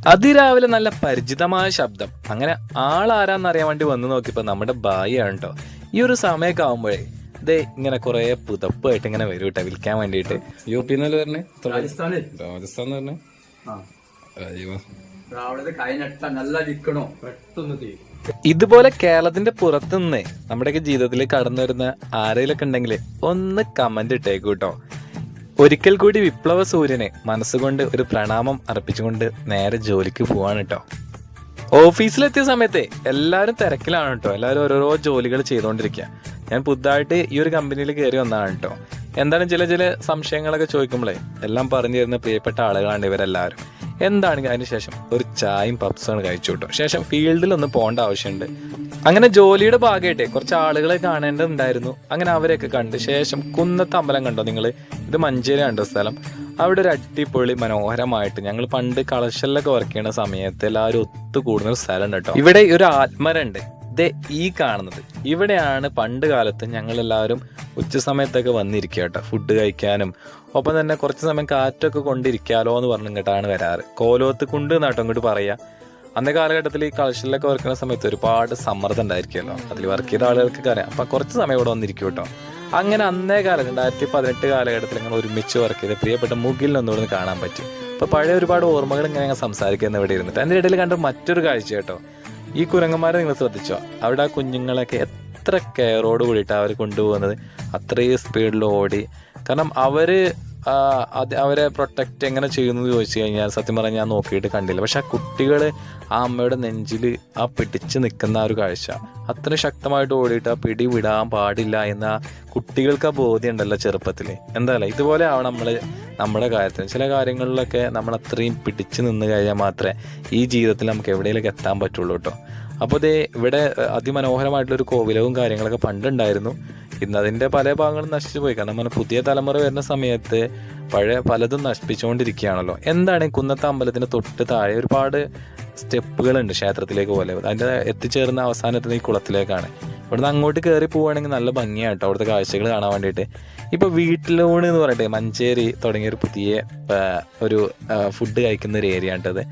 അതിരാവിലെ നല്ല പരിചിതമായ ശബ്ദം. അങ്ങനെ ആളാരാന്നറിയാൻ വേണ്ടി വന്നു നോക്കിയപ്പോ നമ്മുടെ ഭായിയാണ് കേട്ടോ ഈ ഒരു സമയമൊക്കെ ആവുമ്പോഴേ ദേ ഇങ്ങനെ കുറെ പുതപ്പായിട്ട് ഇങ്ങനെ വരും കേട്ടോ വിൽക്കാൻ വേണ്ടിട്ട് യു പി എന്നല്ലേ പറഞ്ഞേ രാജസ്ഥാനിൽ രാജസ്ഥാൻ പറഞ്ഞേ ഇതുപോലെ കേരളത്തിന്റെ പുറത്തുനിന്ന് നമ്മുടെയൊക്കെ ജീവിതത്തിൽ കടന്നു വരുന്ന ആരെങ്കിലൊക്കെ ഉണ്ടെങ്കിൽ ഒന്ന് കമന്റ് ഇട്ടേക്കൂ കേട്ടോ. ഒരിക്കൽ കൂടി വിപ്ലവ സൂര്യനെ മനസ്സുകൊണ്ട് ഒരു പ്രണാമം അർപ്പിച്ചുകൊണ്ട് നേരെ ജോലിക്ക് പോവാണ് കേട്ടോ ഓഫീസിലെത്തിയ സമയത്തെ എല്ലാവരും തിരക്കിലാണ് കേട്ടോ എല്ലാവരും ഓരോരോ ജോലികൾ ചെയ്തുകൊണ്ടിരിക്കുക ഞാൻ പുതുതായിട്ട് ഈ ഒരു കമ്പനിയിൽ കയറി വന്നതാണ് കേട്ടോ എന്താണ് ചില ചില സംശയങ്ങളൊക്കെ ചോദിക്കുമ്പോഴേ എല്ലാം പറഞ്ഞു തരുന്ന പ്രിയപ്പെട്ട ആളുകളാണ് ഇവരെല്ലാവരും. എന്താണ് അതിനുശേഷം ഒരു ചായയും പപ്സാണ് കഴിച്ചു കേട്ടോ ശേഷം ഫീൽഡിൽ ഒന്ന് പോകേണ്ട ആവശ്യമുണ്ട്. അങ്ങനെ ജോലിയുടെ ഭാഗമായിട്ട് കുറച്ച് ആളുകളെ കാണേണ്ടതുണ്ടായിരുന്നു. അങ്ങനെ അവരെയൊക്കെ കണ്ട് ശേഷം കുന്നത്ത് അമ്പലം കണ്ടോ നിങ്ങൾ? ഇത് മഞ്ചേരി കണ്ടോ സ്ഥലം. അവിടെ ഒരു അടിപൊളി മനോഹരമായിട്ട് ഞങ്ങൾ പണ്ട് കളശലിലൊക്കെ വർക്ക് ചെയ്യുന്ന സമയത്ത് എല്ലാവരും ഒത്തുകൂടുന്ന ഒരു സ്ഥലം കേട്ടോ. ഇവിടെ ഒരു ആത്മരുണ്ട് ദേ ഈ കാണുന്നത്. ഇവിടെയാണ് പണ്ട് കാലത്ത് ഞങ്ങൾ എല്ലാവരും ഉച്ച സമയത്തൊക്കെ വന്നിരിക്കുക കേട്ടോ. ഫുഡ് കഴിക്കാനും ഒപ്പം തന്നെ കുറച്ച് സമയം കാറ്റൊക്കെ കൊണ്ടിരിക്കാലോ എന്ന് പറഞ്ഞു ഇങ്ങോട്ടാണ് വരാറ്. കോലോത്ത് കുണ്ട് നാട്ടോ ഇങ്ങോട്ട് പറയാ. അന്നേ കാലഘട്ടത്തിൽ ഈ കളക്ഷനിലൊക്കെ വർക്ക് ചെയ്യുന്ന സമയത്ത് ഒരുപാട് സമ്മർദ്ദം ഉണ്ടായിരിക്കുമല്ലോ. അതിൽ വർക്ക് ചെയ്ത ആളുകൾക്ക് അറിയാം. അപ്പൊ കുറച്ച് സമയം ഇവിടെ വന്നിരിക്കും കേട്ടോ. അങ്ങനെ അന്നേ കാലം രണ്ടായിരത്തി പതിനെട്ട് കാലഘട്ടത്തിൽ ഇങ്ങനെ ഒരുമിച്ച് വർക്ക് ചെയ്ത് പ്രിയപ്പെട്ട മുകിലിൽ ഒന്നുകൂടെ കാണാൻ പറ്റും. അപ്പൊ പഴയ ഒരുപാട് ഓർമ്മകൾ ഇങ്ങനെ ഞങ്ങൾ സംസാരിക്കുന്ന ഇവിടെ ഇരുന്നിട്ട്. അതിന്റെ ഇടയിൽ കണ്ട മറ്റൊരു കാഴ്ച കേട്ടോ. ഈ കുരങ്ങന്മാരെ നിങ്ങൾ ശ്രദ്ധിച്ചോ? അവിടെ ആ കുഞ്ഞുങ്ങളൊക്കെ എത്ര കെയറോട് കൂടിയിട്ട് അവർ കൊണ്ടുപോകുന്നത്? അത്രയും സ്പീഡിൽ ഓടി. കാരണം അത് അവരെ പ്രൊട്ടക്റ്റ് എങ്ങനെ ചെയ്യുന്നു ചോദിച്ചു കഴിഞ്ഞാൽ സത്യം പറഞ്ഞാൽ ഞാൻ നോക്കിയിട്ട് കണ്ടില്ല. പക്ഷെ ആ കുട്ടികൾ ആ അമ്മയുടെ നെഞ്ചിൽ ആ പിടിച്ച് നിൽക്കുന്ന ആ ഒരു കാഴ്ച അത്ര ശക്തമായിട്ട് ഓടിയിട്ട് ആ പിടി വിടാൻ പാടില്ല എന്ന കുട്ടികൾക്ക് ആ ബോധ്യം ഉണ്ടല്ലോ ചെറുപ്പത്തിൽ എന്തായാലും ഇതുപോലെ ആവണം നമ്മൾ നമ്മുടെ കാര്യത്തിൽ ചില കാര്യങ്ങളിലൊക്കെ നമ്മൾ അത്രയും പിടിച്ചു നിന്ന് കഴിഞ്ഞാൽ മാത്രമേ ഈ ജീവിതത്തിൽ നമുക്ക് എവിടെയെങ്കിലും എത്താൻ പറ്റുള്ളൂ കേട്ടോ. അപ്പോൾ ഇതേ ഇവിടെ അതിമനോഹരമായിട്ടുള്ളൊരു കോവിലവും കാര്യങ്ങളൊക്കെ പണ്ടുണ്ടായിരുന്നു. ഇന്ന് അതിന്റെ പല ഭാഗങ്ങളും നശിച്ചു പോയി. കാരണം പുതിയ തലമുറ വരുന്ന സമയത്ത് പഴയ പലതും നശിപ്പിച്ചുകൊണ്ടിരിക്കുകയാണല്ലോ. എന്താണ് കുന്നത്തെ അമ്പലത്തിന് തൊട്ട് താഴെ ഒരുപാട് സ്റ്റെപ്പുകളുണ്ട് ക്ഷേത്രത്തിലേക്ക് പോലെ. അതിന്റെ എത്തിച്ചേർന്ന അവസാനത്തിന് ഈ കുളത്തിലേക്കാണ്. ഇവിടുന്ന് അങ്ങോട്ട് കയറി പോവുകയാണെങ്കിൽ നല്ല ഭംഗിയാട്ടോ അവിടുത്തെ കാഴ്ചകൾ കാണാൻ വേണ്ടിയിട്ട്. ഇപ്പോൾ വീട്ടിലൂണ് എന്ന് പറയട്ടെ മഞ്ചേരി തുടങ്ങിയ ഒരു പുതിയ ഒരു ഫുഡ് കഴിക്കുന്ന ഒരു ഏരിയ ആണിട്ടത്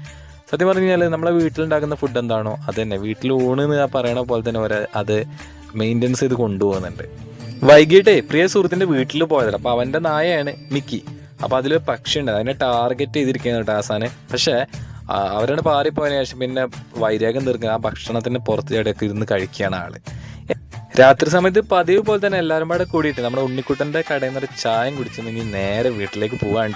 സത്യം പറഞ്ഞു കഴിഞ്ഞാൽ നമ്മളെ വീട്ടിലുണ്ടാക്കുന്ന ഫുഡ് എന്താണോ അത് തന്നെ. വീട്ടിലൂണ് എന്ന് പറയണ പോലെ തന്നെ ഒരു അത് മെയിന്റെനൻസ് ചെയ്ത് കൊണ്ടുപോകുന്നുണ്ട്. വൈകിട്ടേ പ്രിയ സുഹൃത്തിന്റെ വീട്ടിൽ പോയത് അപ്പൊ അവന്റെ നായയാണ് മിക്കി. അപ്പൊ അതിൽ പക്ഷിയുണ്ട്. അതിനെ ടാർഗറ്റ് ചെയ്തിരിക്കുന്നു ആസാന് പക്ഷെ അവരാണ് പാറിപ്പോയതിനു ശേഷം പിന്നെ വൈരാഗം തീർക്കുക ആ ഭക്ഷണത്തിന് പുറത്ത് ചാടിയൊക്കെ ഇരുന്ന് കഴിക്കുകയാണ് ആൾ. രാത്രി സമയത്ത് പതിവ് പോലെ തന്നെ എല്ലാവരും പാടെ കൂടിയിട്ട് നമ്മുടെ ഉണ്ണിക്കുട്ടന്റെ കടയിൽ നിന്ന് ഒരു ചായം കുടിച്ചിട്ടുണ്ടെങ്കിൽ നേരെ വീട്ടിലേക്ക് പോവാൻ